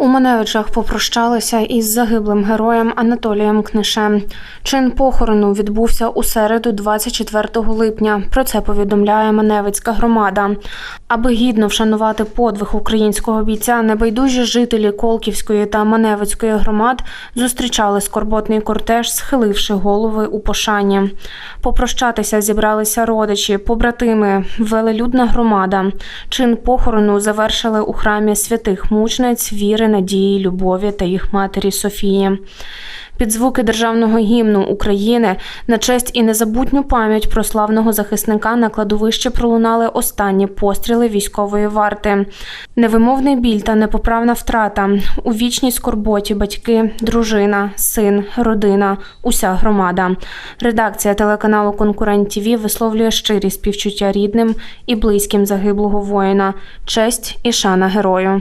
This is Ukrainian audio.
У Маневичах попрощалися із загиблим героєм Анатолієм Книшем. Чин похорону відбувся у середу, 24 липня. Про це повідомляє Маневицька громада. Аби гідно вшанувати подвиг українського бійця, небайдужі жителі Колківської та Маневицької громад зустрічали скорботний кортеж, схиливши голови у пошані. Попрощатися зібралися родичі, побратими, велелюдна громада. Чин похорону завершили у храмі святих мучниць віри, надії, любові та їх матері Софії. Під звуки державного гімну України на честь і незабутню пам'ять про славного захисника на кладовищі пролунали останні постріли військової варти. Невимовний біль та непоправна втрата. У вічній скорботі батьки, дружина, син, родина, уся громада. Редакція телеканалу Конкурент ТІВІ висловлює щирі співчуття рідним і близьким загиблого воїна, честь і шана герою.